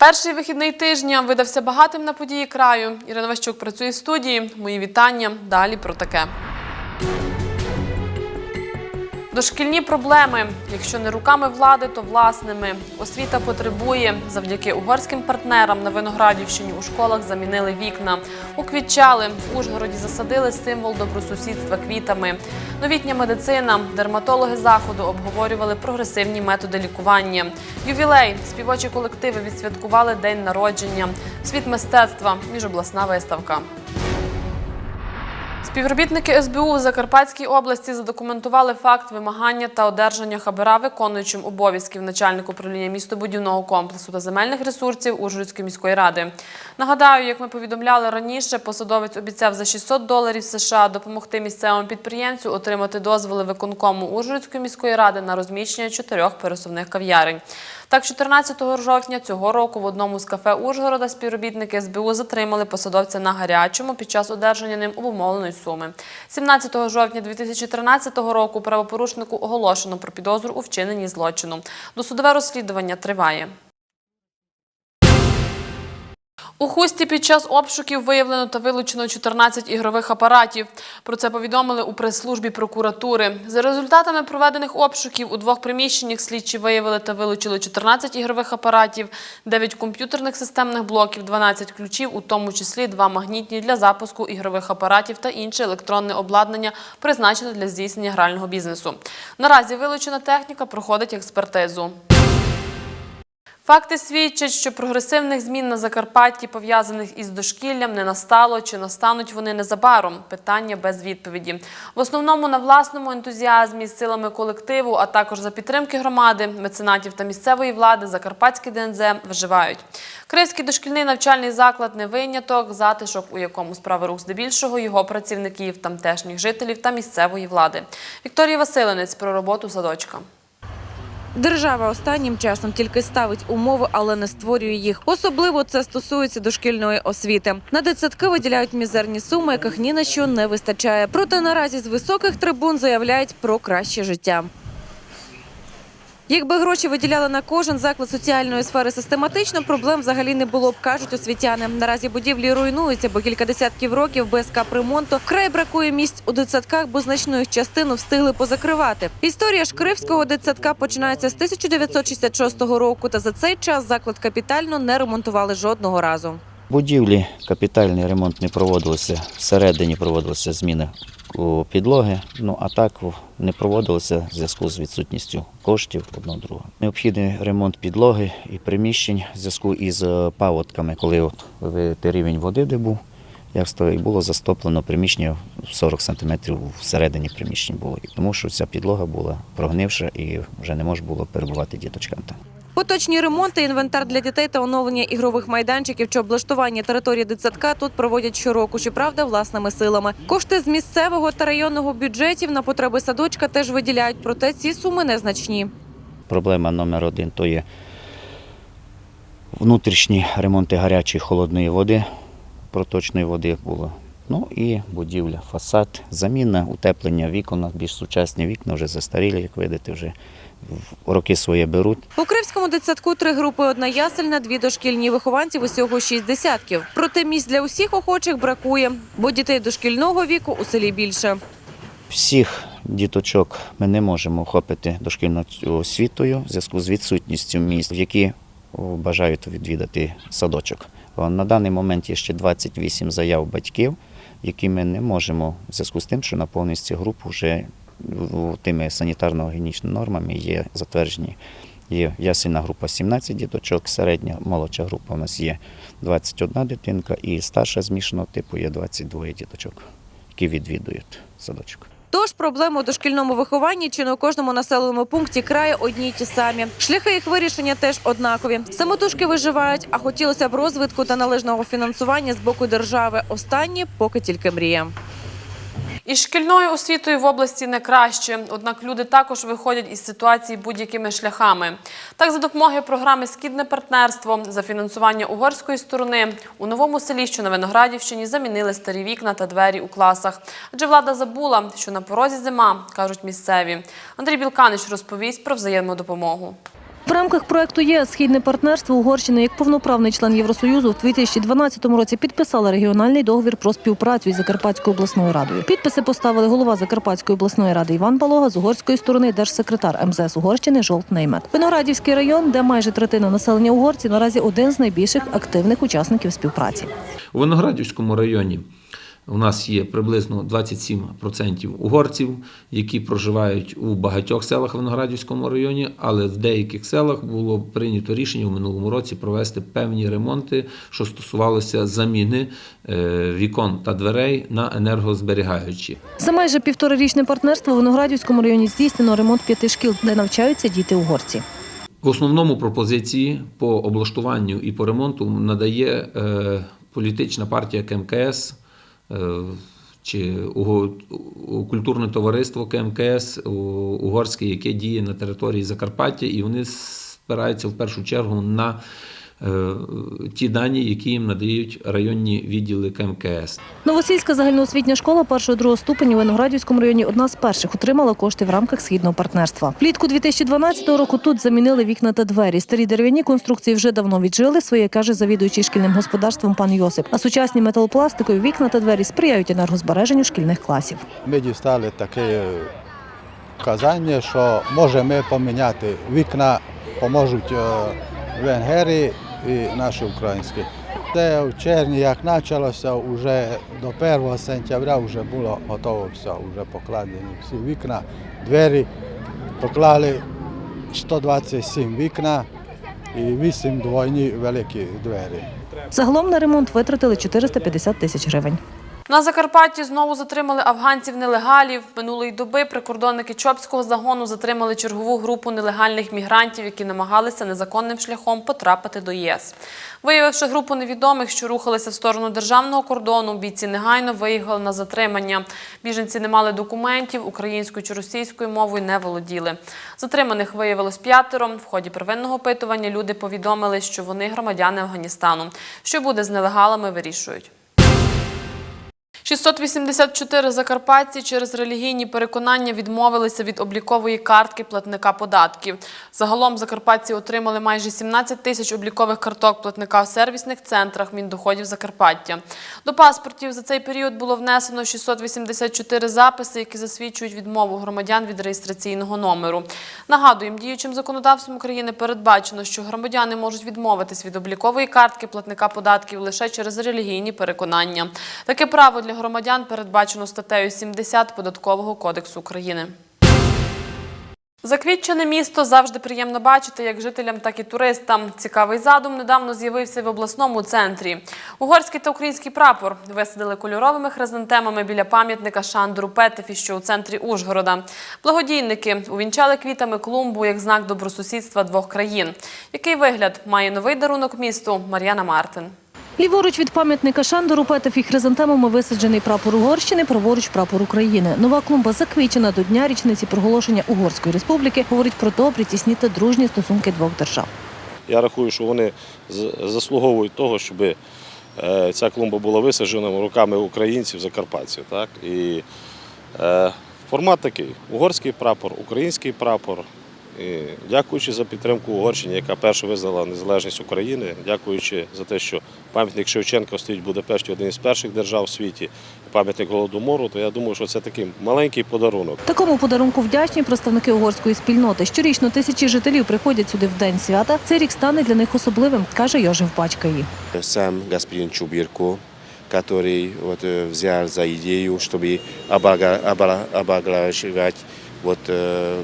Перший вихідний тижня видався багатим на події краю. Ірина Ващук працює в студії. Мої вітання. Далі про таке. Дошкільні проблеми. Якщо не руками влади, то власними. Освіта потребує. Завдяки угорським партнерам на Виноградівщині у школах замінили вікна. Уквітчали. В Ужгороді засадили символ добросусідства квітами. Новітня медицина. Дерматологи заходу обговорювали прогресивні методи лікування. Ювілей. Співочі колективи відсвяткували день народження. Світ мистецтва. Міжобласна виставка. Співробітники СБУ в Закарпатській області задокументували факт вимагання та одержання хабара виконуючим обов'язків начальник управління містобудівного комплексу та земельних ресурсів Ужгородської міської ради. Нагадаю, як ми повідомляли раніше, посадовець обіцяв за 600 доларів США допомогти місцевому підприємцю отримати дозволи виконкому Ужгородської міської ради на розміщення чотирьох пересувних кав'ярень. Так, 14 жовтня цього року в одному з кафе Ужгорода співробітники СБУ затримали посадовця на гарячому під час одержання ним обумовленої суми. 17 жовтня 2013 року правопорушнику оголошено про підозру у вчиненні злочину. Досудове розслідування триває. У хусті під час обшуків виявлено та вилучено 14 ігрових апаратів. Про це повідомили у прес-службі прокуратури. За результатами проведених обшуків у двох приміщеннях слідчі виявили та вилучили 14 ігрових апаратів, 9 комп'ютерних системних блоків, 12 ключів, у тому числі два магнітні для запуску ігрових апаратів та інше електронне обладнання, призначене для здійснення грального бізнесу. Наразі вилучена техніка проходить експертизу. Факти свідчать, що прогресивних змін на Закарпатті, пов'язаних із дошкіллям, не настало чи настануть вони незабаром. Питання без відповіді. В основному на власному ентузіазмі, з силами колективу, а також за підтримки громади, меценатів та місцевої влади Закарпатські ДНЗ виживають. Криський дошкільний навчальний заклад не виняток, затишок, у якому справи рух здебільшого його працівників, тамтешніх жителів та місцевої влади. Вікторія Василенець про роботу садочка. Держава останнім часом тільки ставить умови, але не створює їх. Особливо це стосується дошкільної освіти. На дитсадки виділяють мізерні суми, яких ні на що не вистачає. Проте наразі з високих трибун заявляють про краще життя. Якби гроші виділяли на кожен заклад соціальної сфери систематично, проблем взагалі не було б, кажуть освітяни. Наразі будівлі руйнуються, бо кілька десятків років без капремонту вкрай бракує місць у дитсадках, бо значну їх частину встигли позакривати. Історія Шкривського дитсадка починається з 1966 року, та за цей час заклад капітально не ремонтували жодного разу. Будівлі капітальний ремонт не проводилося. Всередині проводилися зміни підлоги. Ну а так не проводилося в зв'язку з відсутністю коштів одного другого. Необхідний ремонт підлоги і приміщень в зв'язку із е, паводками, коли от рівень води, де був. Як і було застоплено приміщення 40 сантиметрів всередині приміщень було. Тому що ця підлога була прогнивша і вже не можна було перебувати діточкам там. Поточні ремонти, інвентар для дітей та оновлення ігрових майданчиків чи облаштування території дитсадка тут проводять щороку, щоправда, власними силами. Кошти з місцевого та районного бюджетів на потреби садочка теж виділяють, проте ці суми незначні. Проблема номер один то є внутрішні ремонти гарячої холодної води, проточної води було. Ну і будівля, фасад, заміна, утеплення вікон, більш сучасні вікна, вже застарілі, як видите, вже роки своє беруть. У Кривському дитсадку три групи: одна ясельна, дві дошкільні вихованців, усього шість десятків. Проте місць для усіх охочих бракує, бо дітей дошкільного віку у селі більше. Всіх діточок ми не можемо охопити дошкільною освітою в зв'язку з відсутністю місць, які бажають відвідати садочок. На даний момент є ще 28 заяв батьків, які ми не можемо в зв'язку з тим, що на повністю групу вже тими санітарно-гігієнічними нормами є затверджені. Є ясельна група 17 діточок, середня молодша група у нас є 21 дитинка і старша змішаного типу є 22 діточок, які відвідують садочок. Тож проблеми у дошкільному вихованні чи не у кожному населеному пункті краю одні й ті самі. Шляхи їх вирішення теж однакові. Самотужки виживають, а хотілося б розвитку та належного фінансування з боку держави. Останні поки тільки мрія. Із шкільною освітою в області не краще, однак люди також виходять із ситуації будь-якими шляхами. Так, за допомогою програми Скідне партнерство за фінансування угорської сторони у новому селі, що на Виноградівщині, замінили старі вікна та двері у класах. Адже влада забула, що на порозі зима, кажуть місцеві. Андрій Білканич розповість про взаємну допомогу. В рамках проекту ЄС Східне партнерство Угорщина як повноправний член Євросоюзу в 2012 році підписала регіональний договір про співпрацю із Закарпатською обласною радою. Підписи поставили голова Закарпатської обласної ради Іван Балога з угорської сторони держсекретар МЗС Угорщини Жолт Неймет. Виноградівський район, де майже третина населення угорці, наразі один з найбільших активних учасників співпраці. У Виноградівському районі у нас є приблизно 27% угорців, які проживають у багатьох селах в Виноградівському районі, але в деяких селах було прийнято рішення у минулому році провести певні ремонти, що стосувалося заміни е, вікон та дверей на енергозберігаючі. За майже півторарічне партнерство у Виноградівському районі здійснено ремонт п'яти шкіл, де навчаються діти угорці. В основному пропозиції по облаштуванню і по ремонту надає е, політична партія КМКС чи культурне товариство КМКС угорське, яке діє на території Закарпаття, і вони спираються в першу чергу на е, ті дані, які їм надають районні відділи КМКС. Новосільська загальноосвітня школа першого другого ступеню у Виноградівському районі одна з перших отримала кошти в рамках східного партнерства. Влітку 2012 року тут замінили вікна та двері. Старі дерев'яні конструкції вже давно віджили своє, каже завідуючий шкільним господарством пан Йосип. А сучасні металопластикові вікна та двері сприяють енергозбереженню шкільних класів. Ми дістали таке казання, що можемо поміняти вікна, поможуть е, венгери і наші українські. Це в червні, як почалося, вже до 1 сентября вже було готово все, вже покладені всі вікна, двері. Поклали 127 вікна і 8 двойні великі двері. Загалом на ремонт витратили 450 тисяч гривень. На Закарпатті знову затримали афганців-нелегалів. Минулої доби прикордонники Чопського загону затримали чергову групу нелегальних мігрантів, які намагалися незаконним шляхом потрапити до ЄС. Виявивши групу невідомих, що рухалися в сторону державного кордону, бійці негайно виїхали на затримання. Біженці не мали документів, українською чи російською мовою не володіли. Затриманих виявилось п'ятеро. В ході первинного опитування люди повідомили, що вони громадяни Афганістану. Що буде з нелегалами, вирішують. 684 закарпатці через релігійні переконання відмовилися від облікової картки платника податків. Загалом закарпатці отримали майже 17 тисяч облікових карток платника в сервісних центрах Міндоходів Закарпаття. До паспортів за цей період було внесено 684 записи, які засвідчують відмову громадян від реєстраційного номеру. Нагадуємо, діючим законодавством України передбачено, що громадяни можуть відмовитись від облікової картки платника податків лише через релігійні переконання. Таке право для громадян передбачено статтею 70 Податкового кодексу України. Заквітчене місто завжди приємно бачити як жителям, так і туристам. Цікавий задум недавно з'явився в обласному центрі. Угорський та український прапор висадили кольоровими хризантемами біля пам'ятника Шандору Петефі, що у центрі Ужгорода. Благодійники увінчали квітами клумбу як знак добросусідства двох країн. Який вигляд має новий дарунок місту Мар'яна Мартин? Ліворуч від пам'ятника Шандору Петефі хризантемами висаджений прапор Угорщини, праворуч прапор України. Нова клумба заквічена до дня річниці проголошення Угорської республіки. Говорить про добрі, тісні та дружні стосунки двох держав. Я рахую, що вони заслуговують того, щоб е, ця клумба була висаджена руками українців, закарпатців. Так? І е, формат такий: угорський прапор, український прапор. І дякуючи за підтримку Угорщині, яка перша визнала незалежність України, дякуючи за те, що пам'ятник Шевченка стоїть в Будапешті один із перших держав у світі, пам'ятник Голодомору, то я думаю, що це такий маленький подарунок. Такому подарунку вдячні представники угорської спільноти. Щорічно тисячі жителів приходять сюди в день свята. Цей рік стане для них особливим, каже Йожев Бачкаї. сам господин Чубирко, который вот, э, взял за идею, чтобы обога- обора- облагораживать вот, э,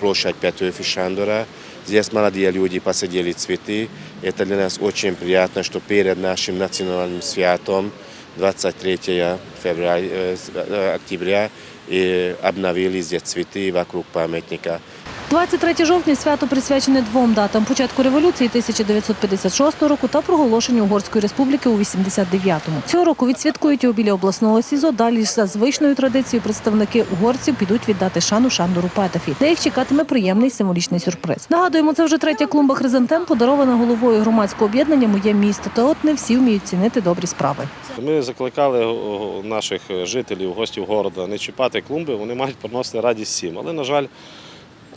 площадь Петрофи Шандора. Здесь молодые люди посадили цветы. Это для нас очень приятно, что перед нашим национальным святом 23 февраля, э, с- э, октября и обновили здесь цветы вокруг памятника. 23 жовтня свято присвячене двом датам: початку революції 1956 року та проголошенню Угорської республіки у 89-му. Цього року відсвяткують його біля обласного СІЗО. Далі за звичною традицією представники угорців підуть віддати шану Шандору Петефі, де їх чекатиме приємний символічний сюрприз. Нагадуємо, це вже третя клумба хризантем, подарована головою громадського об'єднання Моє місто. Та от не всі вміють цінити добрі справи. Ми закликали наших жителів, гостів города не чіпати клумби, вони мають приносити радість всім. Але, на жаль,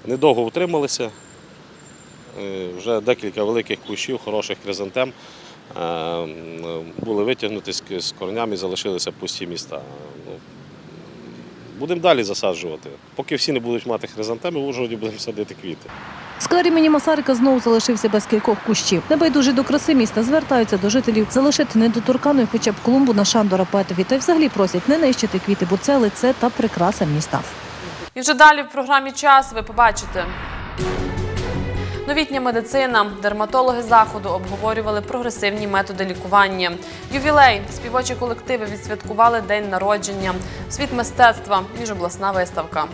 недовго утрималися. е, вже декілька великих кущів, хороших хризантем е, були витягнуті з з корнями і залишилися пусті міста. Ну, Будемо далі засаджувати. Поки всі не будуть мати хризантеми, в Ужгороді будемо садити квіти. Сквер імені Масарика знову залишився без кількох кущів. Небайдужі до краси міста звертаються до жителів залишити недоторканою хоча б клумбу на Шандора Петові та й взагалі просять не нищити квіти, бо це лице та прикраса міста. І вже далі в програмі час ви побачите. Новітня медицина. Дерматологи заходу обговорювали прогресивні методи лікування. Ювілей. Співочі колективи відсвяткували день народження. Світ мистецтва. Міжобласна виставка.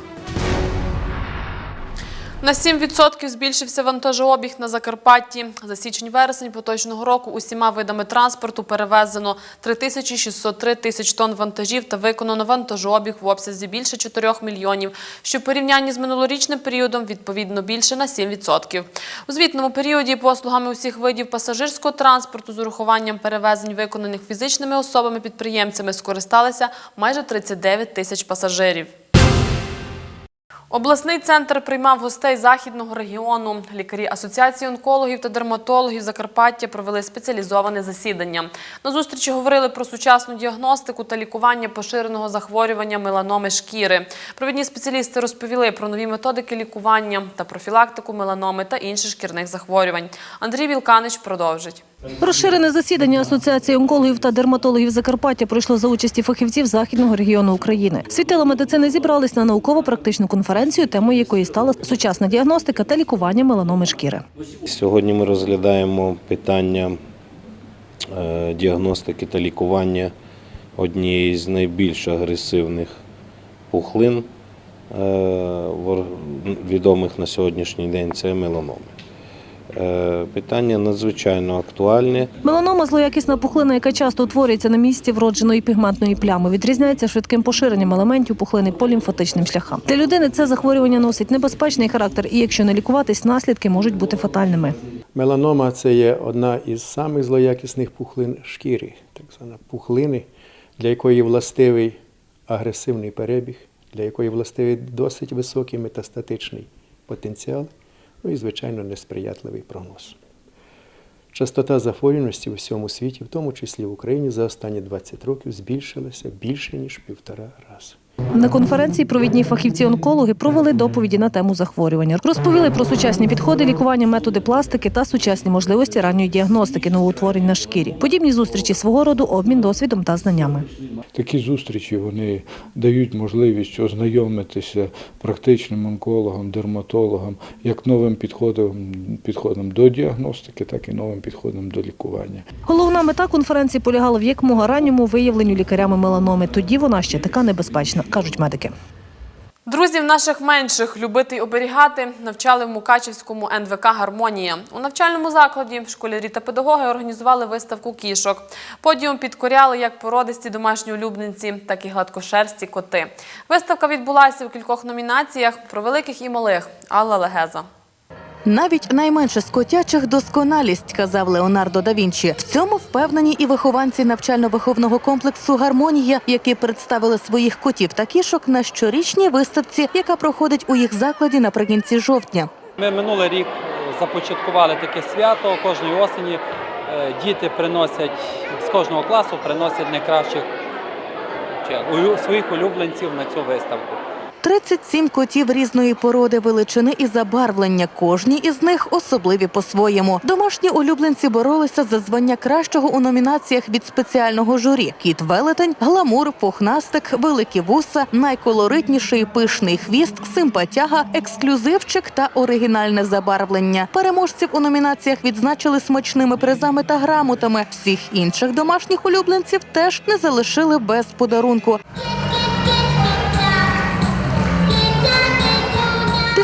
На 7% збільшився вантажообіг на Закарпатті. За січень-вересень поточного року усіма видами транспорту перевезено 3603 тисяч тонн вантажів та виконано вантажообіг в обсязі більше 4 мільйонів, що в порівнянні з минулорічним періодом відповідно більше на 7%. У звітному періоді послугами усіх видів пасажирського транспорту з урахуванням перевезень, виконаних фізичними особами-підприємцями, скористалися майже 39 тисяч пасажирів. Обласний центр приймав гостей західного регіону. Лікарі Асоціації онкологів та дерматологів Закарпаття провели спеціалізоване засідання. На зустрічі говорили про сучасну діагностику та лікування поширеного захворювання меланоми шкіри. Провідні спеціалісти розповіли про нові методики лікування та профілактику меланоми та інших шкірних захворювань. Андрій Вілканич продовжить. Розширене засідання Асоціації онкологів та дерматологів Закарпаття пройшло за участі фахівців західного регіону України. Світила медицини зібрались на науково-практичну конференцію, темою якої стала сучасна діагностика та лікування меланоми шкіри. Сьогодні ми розглядаємо питання е, діагностики та лікування однієї з найбільш агресивних пухлин, е, відомих на сьогоднішній день це меланоми. Е, Питання надзвичайно актуальне. Меланома злоякісна пухлина, яка часто утворюється на місці вродженої пігментної плями, відрізняється швидким поширенням елементів пухлини по лімфатичним шляхам. Для людини це захворювання носить небезпечний характер, і якщо не лікуватись, наслідки можуть бути фатальними. Меланома це є одна із самих злоякісних пухлин шкіри, так звана пухлини, для якої властивий агресивний перебіг, для якої властивий досить високий метастатичний потенціал, ну і, звичайно, несприятливий прогноз. Частота захворюваності у всьому світі, в тому числі в Україні, за останні 20 років збільшилася більше ніж півтора рази. На конференції провідні фахівці-онкологи провели доповіді на тему захворювання. Розповіли про сучасні підходи лікування, методи пластики та сучасні можливості ранньої діагностики новоутворень на шкірі. Подібні зустрічі свого роду обмін досвідом та знаннями. Такі зустрічі вони дають можливість ознайомитися практичним онкологам, дерматологам, як новим підходом, підходом до діагностики, так і новим підходом до лікування. Головна мета конференції полягала в якомога ранньому виявленню лікарями меланоми. Тоді вона ще така небезпечна, кажуть медики. Друзів наших менших любити й оберігати навчали в Мукачівському НВК Гармонія. У навчальному закладі школярі та педагоги організували виставку кішок. Подіум підкоряли як породисті домашні улюбленці, так і гладкошерсті коти. Виставка відбулася у кількох номінаціях про великих і малих. Алла Легеза. Навіть найменше з котячих досконалість, казав Леонардо да Вінчі. В цьому впевнені і вихованці навчально-виховного комплексу Гармонія, які представили своїх котів та кішок на щорічній виставці, яка проходить у їх закладі наприкінці жовтня. Ми минулий рік започаткували таке свято. Кожної осені е, діти приносять з кожного класу приносять найкращих своїх улюбленців на цю виставку. 37 котів різної породи, величини і забарвлення. Кожні із них особливі по-своєму. Домашні улюбленці боролися за звання кращого у номінаціях від спеціального журі: кіт велетень, гламур, пухнастик, великі вуса, найколоритніший пишний хвіст, симпатяга, ексклюзивчик та оригінальне забарвлення. Переможців у номінаціях відзначили смачними призами та грамотами. Всіх інших домашніх улюбленців теж не залишили без подарунку.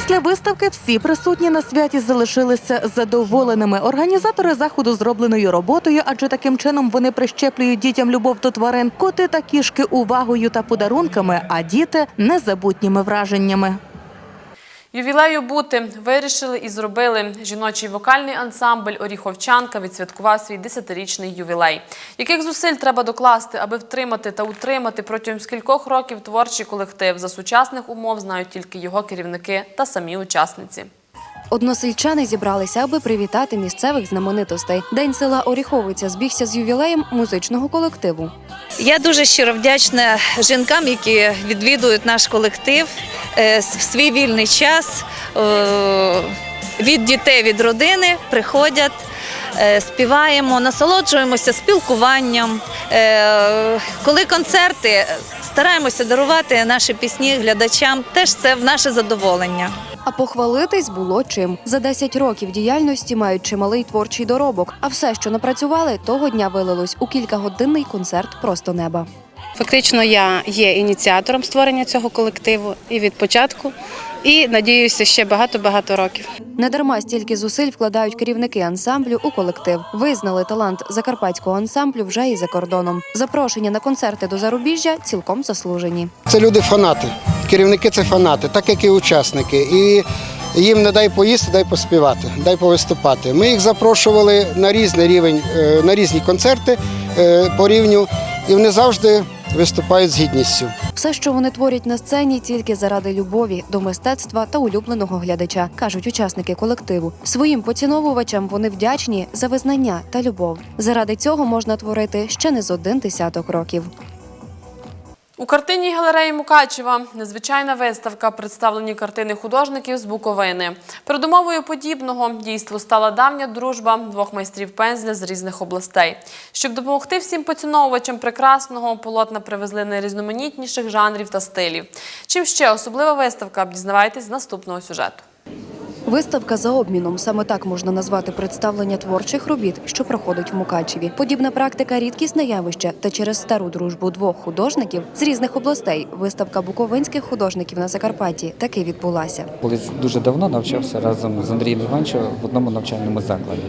Після виставки всі присутні на святі залишилися задоволеними. Організатори заходу зробленою роботою, адже таким чином вони прищеплюють дітям любов до тварин, коти та кішки увагою та подарунками, а діти незабутніми враженнями. Ювілею бути вирішили і зробили. Жіночий вокальний ансамбль Оріховчанка відсвяткував свій 10-річний ювілей. Яких зусиль треба докласти, аби втримати та утримати протягом скількох років творчий колектив за сучасних умов знають тільки його керівники та самі учасниці. Односельчани зібралися, аби привітати місцевих знаменитостей. День села Оріховиця збігся з ювілеєм музичного колективу. Я дуже щиро вдячна жінкам, які відвідують наш колектив в свій вільний час. е, Від дітей, від родини приходять, е, співаємо, насолоджуємося спілкуванням. Е, Коли концерти, стараємося дарувати наші пісні глядачам. Теж це в наше задоволення. А похвалитись було чим. За 10 років діяльності мають чималий творчий доробок. А все, що напрацювали, того дня вилилось у кількагодинний концерт просто неба. Фактично, я є ініціатором створення цього колективу і від початку, і надіюся, ще багато-багато років. Недарма стільки зусиль вкладають керівники ансамблю у колектив. Визнали талант закарпатського ансамблю вже і за кордоном. Запрошення на концерти до зарубіжжя цілком заслужені. Це люди фанати. Керівники це фанати, так як і учасники. І їм не дай поїсти, дай поспівати, дай повиступати. Ми їх запрошували на різний рівень, е, на різні концерти е, по рівню, і вони завжди виступають з гідністю. Все, що вони творять на сцені, тільки заради любові до мистецтва та улюбленого глядача, кажуть учасники колективу. Своїм поціновувачам вони вдячні за визнання та любов. Заради цього можна творити ще не з один десяток років. У картинній галереї Мукачева незвичайна виставка представлені картини художників з Буковини. Передумовою подібного дійству стала давня дружба двох майстрів пензля з різних областей. Щоб допомогти всім поціновувачам прекрасного, полотна привезли найрізноманітніших жанрів та стилів. Чим ще особлива виставка, дізнавайтесь з наступного сюжету. Виставка за обміном саме так можна назвати представлення творчих робіт, що проходить в Мукачеві. Подібна практика рідкісне явище, та через стару дружбу двох художників з різних областей виставка буковинських художників на Закарпатті таки відбулася. Колись дуже давно навчався разом з Андрієм Іванчевим в одному навчальному закладі.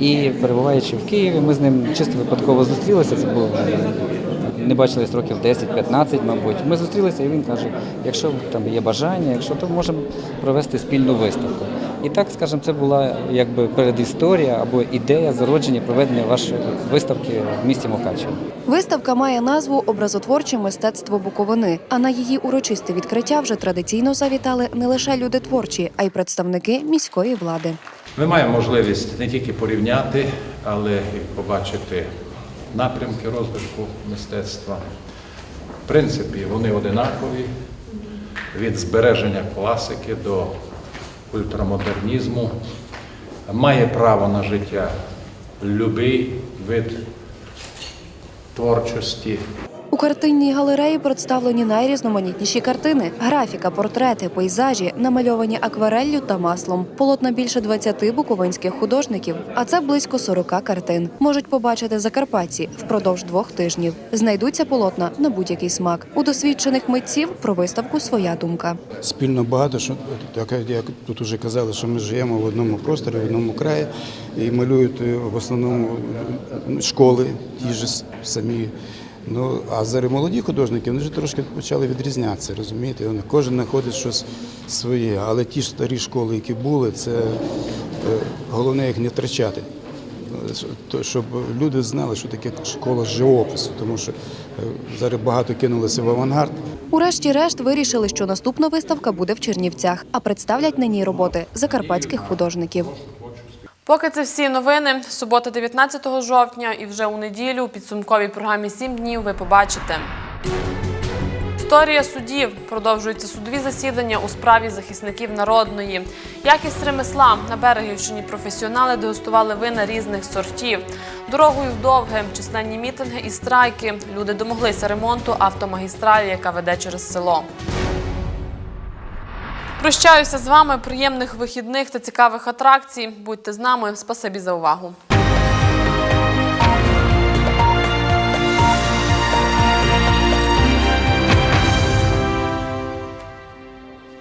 І перебуваючи в Києві, ми з ним чисто випадково зустрілися. Це було не бачились років 10-15, мабуть. Ми зустрілися, і він каже: якщо там є бажання, якщо то можемо провести спільну виставку. І так, скажімо, це була якби передісторія або ідея зародження проведення вашої виставки в місті Мукачево. Виставка має назву Образотворче мистецтво Буковини. А на її урочисте відкриття вже традиційно завітали не лише люди творчі, а й представники міської влади. Ми маємо можливість не тільки порівняти, але і побачити напрямки розвитку мистецтва. В принципі, вони одинакові від збереження класики до ультрамодернізму. Має право на життя любий вид творчості. У картинній галереї представлені найрізноманітніші картини: графіка, портрети, пейзажі, намальовані аквареллю та маслом. Полотна більше 20 буковинських художників, а це близько 40 картин. Можуть побачити закарпатці впродовж двох тижнів. Знайдуться полотна на будь-який смак. У досвідчених митців про виставку своя думка. Спільно багато, що як тут вже казали, що ми живемо в одному просторі, в одному краї, і малюють е, в основному е, школи, ті ж самі. Ну, а зараз молоді художники вони вже трошки почали відрізнятися, розумієте? Вони, кожен знаходить щось своє, але ті ж старі школи, які були, це е, головне їх не втрачати. Е, Щоб люди знали, що таке школа живопису, тому що е, зараз багато кинулося в авангард. Урешті-решт вирішили, що наступна виставка буде в Чернівцях, а представлять на ній роботи закарпатських художників. Поки це всі новини. Субота 19 жовтня і вже у неділю у підсумковій програмі «7 днів ви побачите. Історія судів продовжуються судові засідання у справі захисників народної. Якість ремесла на Берегівщині професіонали дегустували вина різних сортів. Дорогою вдовге, численні мітинги і страйки. Люди домоглися ремонту автомагістралі, яка веде через село. Прощаюся з вами. Приємних вихідних та цікавих атракцій. Будьте з нами. Спасибі за увагу.